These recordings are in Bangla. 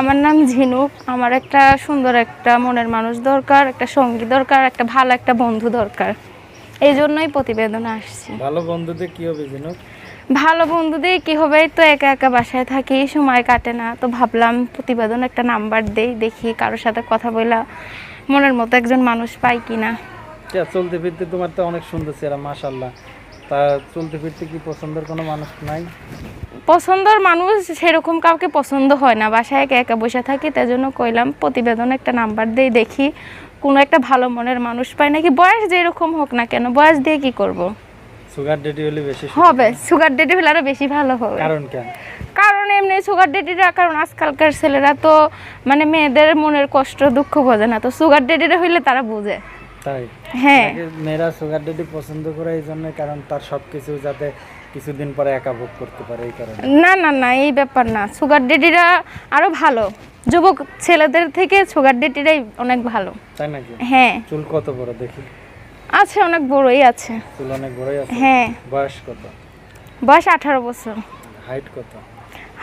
আমার নাম ঝিনুক। আমার একটা সুন্দর একটা মনের মানুষ দরকার একটা সঙ্গী দরকার একটা ভালো একটা বন্ধু দরকার। এই জন্যই প্রতিবেদন আসছি। ভালো বন্ধুদের কি হবে জিনুক ভালো বন্ধু দিয়ে কি হবে? তো একা একা বাসায় থাকি সময় কাটে না। তো ভাবলাম প্রতিবেদন একটা নাম্বার দেই দেখি কারোর সাথে কথা বলা মনের মতো একজন মানুষ পাই কিনা। চলতে ফিরতে তোমার তো অনেক সুন্দর চেহারা মাশাল্লাহ তা চলতে ফিরতে কি পছন্দের কোনো মানুষ নাই? পছন্দের মানুষ সেরকম কাউকে পছন্দ হয় না। বাসায় একা একা বসে থাকি তাই জন্য কইলাম প্রতিবেদন একটা নাম্বার দিয়ে দেখি কোনো একটা ভালো মনের মানুষ পায় নাকি। বয়স যেরকম হোক না কেন বয়স দিয়ে কি করব? সুগার ডেডি হলে বেশি হবে সুগার ডেডি হলে আরও বেশি ভালো হবে। কারণ কেন কারণ এমনি সুগার ডেডিরা কারণ আজকালকার ছেলেরা তো মানে মেয়েদের মনের কষ্ট দুঃখ বোঝে না। তো সুগার ডেডিরা হইলে তারা বুঝে। তাই? হ্যাঁ। মেয়েরা সুগার ডেডি পছন্দ করে এই জন্য? কারণ তার সব কিছু যাতে কিছুদিন পরে একা ভোগ করতে পারে এই কারণে। না না না এই ব্যাপার না। সুগার ডেডিরা আরও ভালো। যুবক ছেলেদের থেকে সুগার ডেডিরাই অনেক ভালো। তাই নাকি? হ্যাঁ। চুল কত বড় দেখি? আছে অনেক বড়ই আছে। চুল অনেক বড়ই আছে? হ্যাঁ। বয়স কত? বয়স আঠারো বছর। হাইট কত?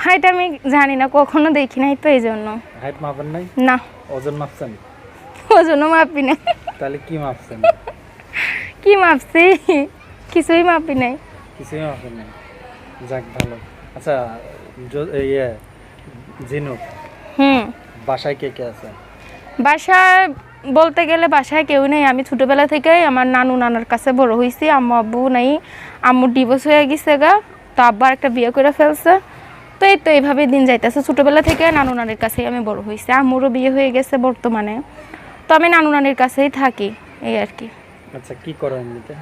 হাইট আমি জানি না কখনো দেখি নাই তো এই জন্য। হাইট মাপেন নাই? না। ওজন মাপছেন? ওজনও মাপি না তাহলে কি মাপছেন? কি মাপছি? কিছুই মাপি নাই। কিছুই মাপেন নাই। যাক ভালো। আচ্ছা ইয়ে জিনুক হুম। বাসায় কে কে আছে? বাসায় বলতে গেলে বাসায় কেউ নেই। আমি ছোটবেলা থেকেই আমার নানু নানার কাছে বড় হয়েছি আম্মু আব্বু নেই। আম্মু ডিভোর্স হয়ে গেছে গা তো আব্বা একটা বিয়ে করে ফেলছে। তো এই তো এইভাবে দিন যাইতেছে। ছোটবেলা থেকে নানু নানির কাছেই আমি বড় হয়েছি আম্মুরও বিয়ে হয়ে গেছে বর্তমানে। তো আমি নানু নানির কাছেই থাকি এই আর কি। আচ্ছা কি করো এমনিতে?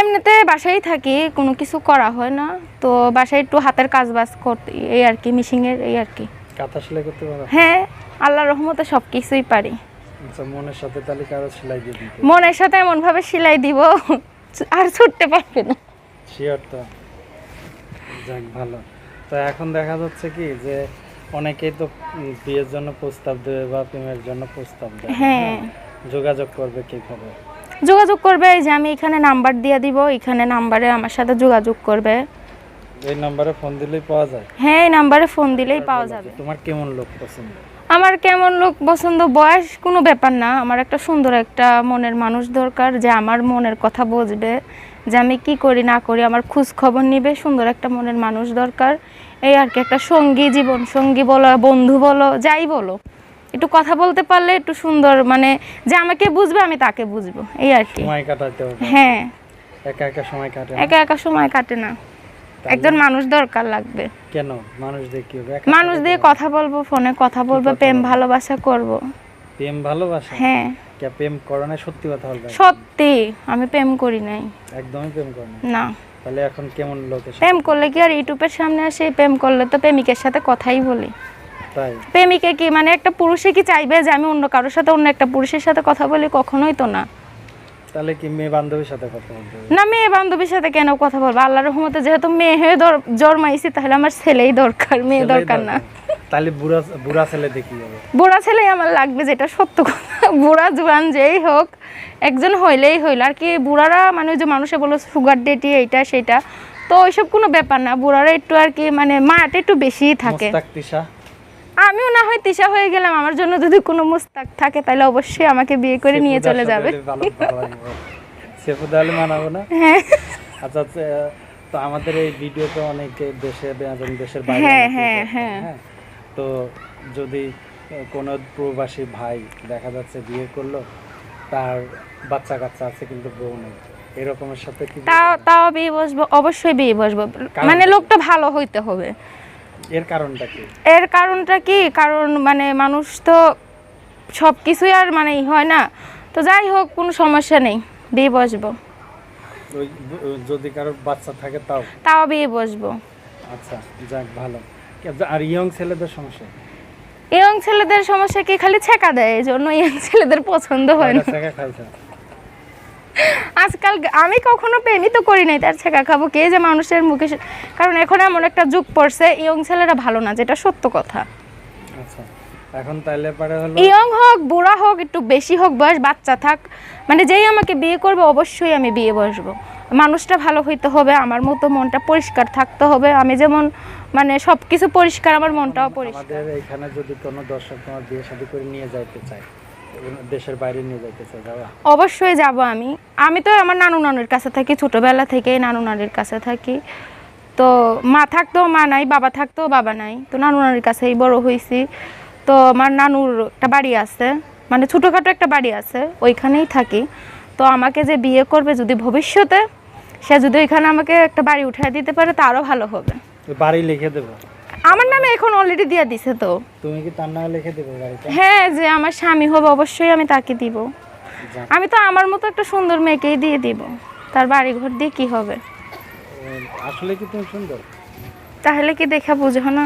এমনিতে বাসায় থাকি কোনো কিছু করা হয় না। তো বাসায় একটু হাতের কাজ বাজ করতে এই আর কি মিশিংয়ের এই আর কি। কাঁথা সেলাই করতে পারো? হ্যাঁ আল্লাহ রহমতে সব কিছুই পারি। আচ্ছা মনের সাথে তাহলে কারও সেলাই দিয়ে দিতে? মনের সাথে এমন ভাবে সেলাই দিব আর ছুটতে পারবে না। শিওর তো। যাক ভালো। তো এখন দেখা যাচ্ছে কি যে অনেকেই তো বিয়ের জন্য প্রস্তাব দেবে বা প্রেমের জন্য প্রস্তাব দেবে। হ্যাঁ। যোগাযোগ করবে কীভাবে? যোগাযোগ করবে এই যে আমি এখানে নাম্বার দিয়ে দিব এখানে নাম্বারে আমার সাথে যোগাযোগ করবে। এই নাম্বারে ফোন দিলেই পাওয়া যায়? হ্যাঁ এই নাম্বারে ফোন দিলেই পাওয়া যাবে। তোমার কেমন লোক পছন্দ? আমার কেমন লোক পছন্দ? বয়স কোনো ব্যাপার না। আমার একটা সুন্দর একটা মনের মানুষ দরকার যে আমার মনের কথা বুঝবে। যে আমি কি করি না করি আমার খোঁজ খবর নিবে সুন্দর একটা মনের মানুষ দরকার। এই আর কি একটা সঙ্গী জীবন সঙ্গী বলো বন্ধু বলো যাই বলো। একটু কথা বলতে পারলে একটু সুন্দর মানে যে আমাকে বুঝবে আমি তাকে বুঝব। এই আর কি। সময় কাটাতে হবে। হ্যাঁ। একা একা সময় কাটে? একা একা সময় কাটে না। একজন মানুষ দরকার লাগবে। কেন? মানুষ দিয়ে কি হবে? মানুষ দিয়ে কথা বলব ফোনে কথা বলব প্রেম ভালোবাসা করব। প্রেম ভালোবাসা? হ্যাঁ। কে প্রেম করো না সত্যি কথা বলবে সত্যি আমি প্রেম করি নাই। একদমই প্রেম করো না না। তাহলে এখন কেমন লোকের প্রেম করলে কি আর ইউটিউবের সামনে আসে? প্রেম করলে তো প্রেমিকের সাথে কথাই বলি। তাই? প্রেমিকে কি মানে একটা পুরুষে কি চাইবে যে আমি অন্য কারোর সাথে অন্য একটা পুরুষের সাথে কথা বলি? কখনোই তো না। তাহলে কি মেয়ে বান্ধবীর সাথে কথা বলতে হবে? না মেয়ে বান্ধবীর সাথে কেন কথা বলব? আল্লাহর রহমতে যেহেতু মেয়ে হয়ে জন্মাইছি তাহলে আমার ছেলেই দরকার। মেয়ে দরকার না। তাহলে বুড়া বুড়া ছেলে দেখি বুড়া ছেলেই আমার লাগবে যেটা সত্য কথা। বুড়া জোয়ান যেই হোক একজন হইলেই হইল। আর কি বুড়ারা মানে ওই যে মানুষে বলো সুগার ডেটি এইটা সেটা তো ওইসব কোনো ব্যাপার না। বুড়ারা একটু আর কি মানে মায়াটা একটু বেশিই থাকে। আমিও না হয় তিশা হয়ে গেলাম। আমার জন্য যদি কোনো মুস্তাক থাকে তাহলে অবশ্যই আমাকে বিয়ে করে নিয়ে চলে যাবে। সেফুদা মানাবো না? হ্যাঁ। আচ্ছা আচ্ছা, তো আমাদের এই ভিডিওতে অনেকে দেশে এবং দেশের বাইরে হ্যাঁ, হ্যাঁ, হ্যাঁ। তো যদি কোনো প্রবাসী ভাই দেখা যাচ্ছে বিয়ে করল তার বাচ্চা কাচ্চা আছে কিন্তু বউ নেই। এরকমের সাথে কি তাও তাও বিয়ে বসবো অবশ্যই বিয়ে বসবো। মানে লোকটা ভালো হইতে হবে। এর কারণটা কি? এর কারণটা কি? কারণ মানে মানুষ তো সব কিছুই আর মানে হয় না। তো যাই হোক কোনো সমস্যা নেই বিয়ে বসবো। যদি কারোর বাচ্চা থাকে তাও? তাও বিয়ে বসবো। আচ্ছা যাক ভালো। আর ইয়ং ছেলেদের সমস্যা? ইয়ং ছেলেদের সমস্যা কি? খালি ছেকা দেয় এই জন্য ইয়ং ছেলেদের পছন্দ হয় না। আজকাল আমি কখনো প্রেমই তো করি নাই তার ছেঁকা খাব কে যে মানুষের মুখে কারণ এখন এমন একটা যুগ পড়ছে ইয়ং ছেলেরা ভালো না যেটা সত্য কথা। আচ্ছা এখন তাইলে পারে হলো ইয়ং হোক বুড়া হোক একটু বেশি হোক বয়স বাচ্চা থাক মানে যেই আমাকে বিয়ে করবে অবশ্যই আমি বিয়ে বসবো। মানুষটা ভালো হইতে হবে আমার মতো মনটা পরিষ্কার থাকতে হবে। আমি যেমন মানে সব কিছু পরিষ্কার আমার মনটাও পরিষ্কার। আমাদের এখানে যদি কোনো দর্শক তোমার বিয়ে শাদী করে নিয়ে যাইতে চায় দেশের বাইরে নিয়ে যাইতে চায় যাবা অবশ্যই যাব আমি। আমি তো আমার নানু নানুর কাছে থাকি ছোটোবেলা থেকে নানু নানির কাছে থাকি। তো মা থাকতেও মা নাই বাবা থাকতেও বাবা নাই। তো নানু নানির কাছেই বড় হয়েছি তো আমার নানুর একটা বাড়ি আছে মানে ছোটোখাটো একটা বাড়ি আছে ওইখানেই থাকি। তো আমাকে যে বিয়ে করবে যদি ভবিষ্যতে সে যদি ওইখানে আমাকে একটা বাড়ি উঠিয়ে দিতে পারে তারও ভালো হবে। বাড়ি লিখে দেবো? আমার নামে এখন অলরেডি দিয়ে দিছে তো। তুমি কি তার নামে লিখে দেবে বাড়িটা? হ্যাঁ যে আমার স্বামী হবে অবশ্যই আমি তাকে দিব। আমি তো আমার মতো একটা সুন্দর মেয়েকেই দিয়ে দিব। তার বাড়ি ঘর দিয়ে কি হবে? আসলে কি তুমি সুন্দর? তাহলে কি দেখা বুঝো না?